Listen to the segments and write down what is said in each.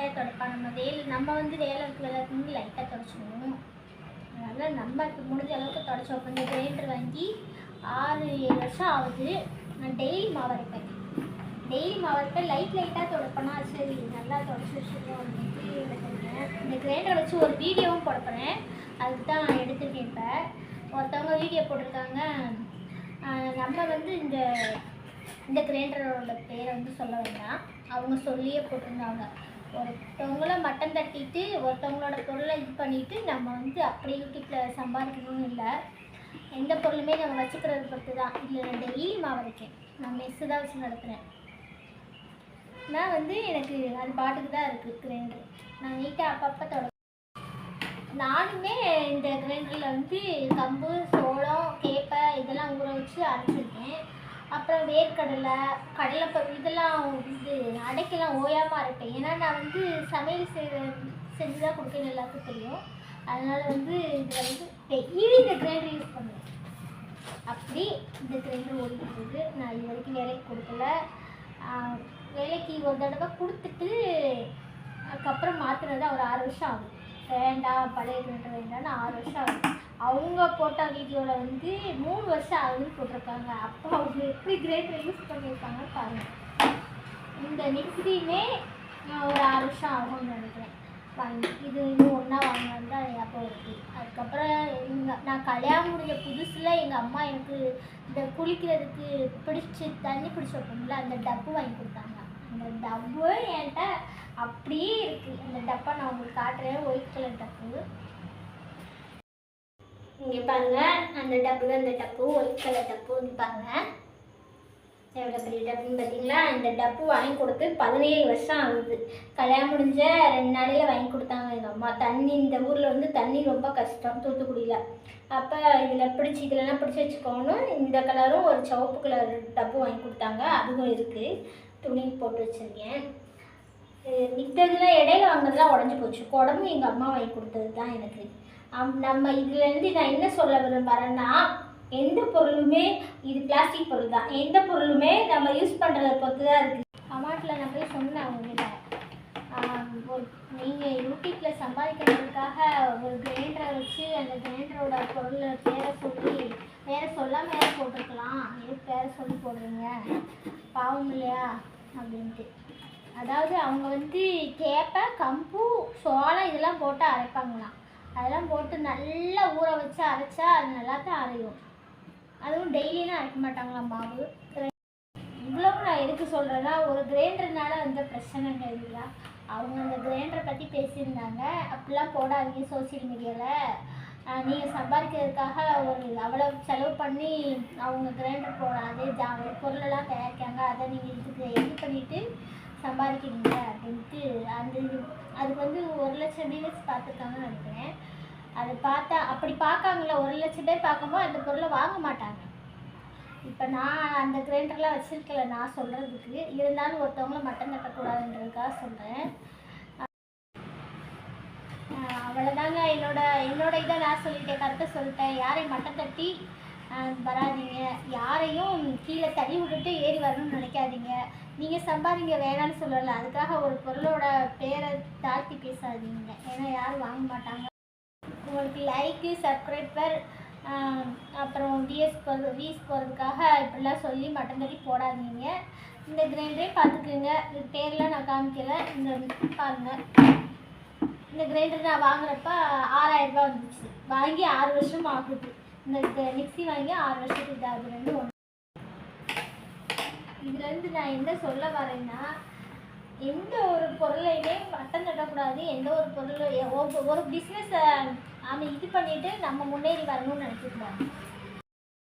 பொறுமையாக தொடப்பா. நம்ம வேலை நம்ம வந்து வேலை இருக்க லைட்டாக தொடச்சிக்கணும். அதனால் நம்ம முடிஞ்ச அளவுக்கு தொடச்சி வைப்போம் இந்த கிரைண்டர் வாங்கி ஆறு ஏழு வருஷம் ஆகுது. நான் டெய்லி மாவு அரைப்பேன். டெய்லி மாவு அரைப்பேன். லைட் லைட்டாக தொடப்பேனா சரி நல்லா தொடச்சி வச்சுருக்கோம் அப்படின்ட்டு எடுத்துருக்கேன் இந்த கிரைண்டரை வச்சு ஒரு வீடியோவும் போட அதுக்கு தான் எடுத்துருக்கேன் இப்போ ஒருத்தவங்க வீடியோ போட்டிருக்காங்க. நம்ம வந்து இந்த இந்த கிரைண்டரோட பேரை வந்து சொல்ல வேண்டாம். அவங்க சொல்லியே போட்டிருந்தாங்க. ஒருத்தவங்கள மட்டன் தட்டிட்டு ஒருத்தவங்களோட பொருளை இது பண்ணிட்டு நம்ம வந்து அப்படியே யூடியூப்பில் சம்பாதிக்கணும்னு இல்லை. எந்த பொருளுமே நம்ம வச்சுக்கிறது பொறுத்து தான் இல்லை நான் டெய்லி மாவு இருக்கேன் நான் மெஸ்ஸு தான் வச்சு நடத்துகிறேன் நான் வந்து எனக்கு அது பாட்டுக்கு தான் இருக்குது கிரைண்டர் நான் நீட்டாக அப்பப்போ தொட நானுமே இந்த கிரைண்டரில் வந்து கம்பு சோளம் கேப்பை இதெல்லாம் ஊற வச்சு அரைச்சி அப்புறம் வேர்க்கடலை கடலைப்பருப்பு இதெல்லாம் இது அடைக்கலாம் ஓயாமல் இருப்பேன் ஏன்னா நான் வந்து சமையல் செய் செஞ்சு தான் கொடுக்கணும் எல்லாத்துக்கும் தெரியும். அதனால் வந்து இதில் வந்து டெய்லி இந்த கிரைண்டர் யூஸ் பண்ணுவேன். அப்படி இந்த கிரைண்டர் ஓடிக்கிட்டு நான் இது வரைக்கும் வேலைக்கு கொடுக்கல. வேலைக்கு ஒரு தடவை கொடுத்துட்டு அதுக்கப்புறம் மாற்றினது ஒரு ஆறு வருஷம் ஆகும் வேண்டாம் பழைய கிரைண்டர் வேண்டாம்னு ஆறு வருஷம் ஆகும் அவங்க போட்ட வீடியோவில் வந்து மூணு வருஷம் ஆகுதுன்னு போட்டிருக்காங்க. அப்போ அவங்க எப்படி கிரேட்டர் யூஸ் பண்ணியிருக்காங்க பாருங்க. இந்த மிக்சியுமே ஒரு ஆறு வருஷம் ஆகும்னு நினைக்கிறேன். வாங்கி இது இன்னும் ஒன்றா வாங்கினது தான் ஞாபகம் இருக்குது அதுக்கப்புறம் எங்கள் நான் கல்யாணம் முடிஞ்ச புதுசில் எங்கள் அம்மா எனக்கு இந்த குளிக்கிறதுக்கு பிடிச்சி தண்ணி பிடிச்சி வைப்போம்ல அந்த டப்பு வாங்கி கொடுத்தாங்க. அந்த டப்பு என்கிட்ட அப்படியே இருக்குது அந்த டப்பை நான் உங்களுக்கு காட்டுறேன் ஒயிட் கலர் டப்பு. இங்கே பாருங்க அந்த டப்பு அந்த டப்பு ஒயிட் கலர் டப்பு வந்து பாருங்க. எவ்வளோ பெரிய டப்புன்னு பார்த்தீங்களா இந்த டப்பு வாங்கி கொடுத்து பதினேழு வருஷம் ஆகுது. கல்யாணம் முடிஞ்ச ரெண்டு நாளையில் வாங்கி கொடுத்தாங்க எங்கள் அம்மா. தண்ணி இந்த ஊரில் வந்து தண்ணி ரொம்ப கஷ்டம் தூத்துக்குடியில். அப்போ இதில் பிடிச்சி இதிலலாம் பிடிச்சி வச்சுக்கோணும் இந்த கலரும் ஒரு சிவப்பு கலர் டப்பு வாங்கி கொடுத்தாங்க. அதுவும் இருக்குது துணி போட்டு வச்சுருக்கேன். மித்ததுலாம் இடையில வாங்கினதுலாம் உடஞ்சி போச்சு. குடம்பு எங்கள் அம்மா வாங்கி கொடுத்தது தான் எனக்கு. நம்ம இதுலேருந்து நான் என்ன சொல்ல விரும்புகிறேன்னா எந்த பொருளுமே இது பிளாஸ்டிக் பொருள் தான் எந்த பொருளுமே நம்ம யூஸ் பண்ணுறத பொறுத்து தான் இருக்குது அமௌண்ட்டில் நான் போய் சொன்னேன் அவங்ககிட்ட நீங்கள் யூடியூப்பில் சம்பாதிக்கிறதுக்காக ஒரு கிரைண்டரை வச்சு அந்த கிரைண்டரோட பொருளை பேரை சொல்லி பேரை சொல்லாம பேரை போட்டிருக்கலாம். எதுக்கு பேரை சொல்லி போடுறீங்க. பாவம் இல்லையா? அப்படின்ட்டு. அதாவது அவங்க வந்து கேப்பை கம்பு சோளம் இதெல்லாம் போட்டு அரைப்பாங்களாம். அதெல்லாம் போட்டு நல்லா ஊற வச்சு அரைச்சா அது நல்லா தான் அரையும். அதுவும் டெய்லியும் அரைக்க மாட்டாங்களா மாவு இவ்வளவு நான் எதுக்கு சொல்கிறேன்னா ஒரு கிரைண்டர்னால வந்த பிரச்சனைங்க இல்லையா? அவங்க அந்த கிரைண்டரை பற்றி பேசியிருந்தாங்க. அப்படிலாம் போடாதீங்க சோசியல் மீடியாவில் நீங்கள் சம்பாதிக்கிறதுக்காக ஒரு அவ்வளோ செலவு பண்ணி அவங்க கிரைண்டர் போடாது ஜா பொருளெல்லாம் தயாரிக்காங்க அதை நீங்கள் இதுக்கு இது பண்ணிவிட்டு சம்பாதிக்கிறீங்க. வந்துட்டு அந்த அதுக்கு வந்து ஒரு லட்சம் வியூவர்ஸ் பார்த்துருக்காங்கன்னு நினைக்கிறேன். அதை பார்த்தா அப்படி பார்க்காங்கள ஒரு லட்சம் பேர் பார்க்கும்போது அந்த பொருளை வாங்க மாட்டாங்க. இப்போ நான் அந்த கிரைண்டர்லாம் வச்சுருக்கல நான் சொல்கிறதுக்கு இருந்தாலும் ஒருத்தவங்கள மட்டன் தட்டக்கூடாதுன்றதுக்காக சொல்கிறேன் அவ்வளோதாங்க என்னோட என்னோட இதை நான் சொல்லிட்டேன் கருத்தை சொல்லிட்டேன். யாரையும் மட்டன் தட்டி வராதிங்க வராதீங்க. யாரையும் கீழே தள்ளி விட்டுட்டு ஏறி வரணும்னு நினைக்காதீங்க. நீங்கள் சம்பாதிங்க வேணாம்னு சொல்லலை. அதுக்காக ஒரு பொருளோட பேரை தாழ்த்தி பேசாதீங்க. ஏன்னா யாரும் வாங்க மாட்டாங்க. உங்களுக்கு லைக்கு சப்ஸ்கிரைபர் அப்புறம் விஎஸ் போகிறது விஎஸ் போகிறதுக்காக இப்படிலாம் சொல்லி மட்டன் தட்டி போடாதீங்க. இந்த கிரைண்டரே பார்த்துக்குங்க. இது பேர்லாம் நான் காமிக்கலை. இந்த பாருங்கள் இந்த கிரைண்டர் நான் வாங்குறப்ப ஆறாயிரரூபா வந்துச்சு. வாங்கி ஆறு வருஷம் ஆகுது. இந்த மிக்ஸி வாங்கி ஆறு வருஷத்துக்கு ஆகுது ரெண்டு ஒன்று இதுலேருந்து நான் என்ன சொல்ல வரேன்னா எந்த ஒரு பொருளையுமே வட்டம் தட்டக்கூடாது. எந்த ஒரு பொருள் ஒரு- பிஸ்னஸை அவன் இது பண்ணிட்டு நம்ம முன்னேறி வரணும்னு நினச்சிருந்தாங்க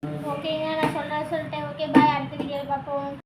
ஓகேங்க நான் சொல்ல சொல்லிட்டேன். ஓகே பாய் அடுத்த வீடியோவில் பார்ப்போம்.